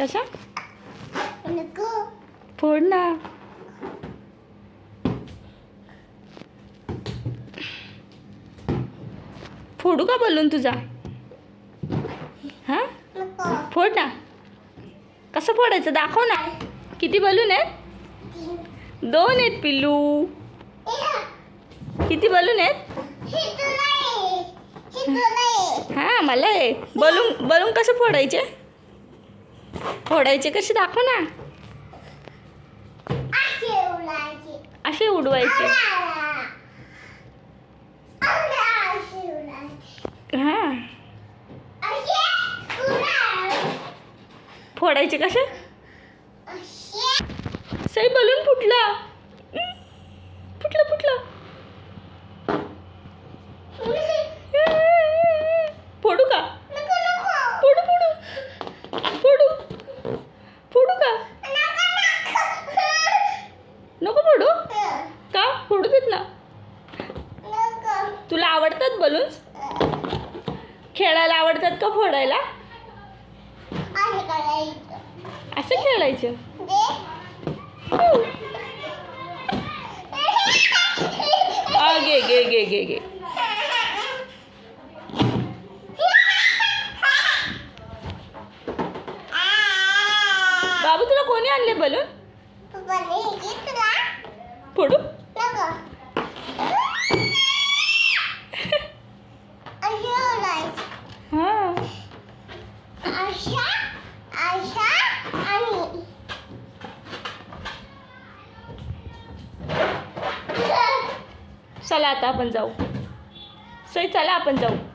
कशा? नको फोड ना. फोडू का बलून तुझा? हां? फोड ना. कसं फोडायचं दाखव ना. किती बलून आहेत? दोन आहेत पिल्लू. किती बलून आहेत? हे मला बलून बलून कसं फोडायचे? फोडायचे कसे दाखव ना. असे उडवायचे. हां. फोडायचे कसे. सई बलून फुटला हम्म. फुटलं फुटलं फोडू का नको नको फोडू फोडू फोडू फोडू का नको फोडू का फोडू देत ना तुला आवडतात बलून्स खेळायला आवडतात का फोडायला? असं खेळायचं? घे घे घे घे घे. बाबू तुला कोणी आणले बलून फोडू? चला आता आपण जाऊ. सई चला आपण जाऊ.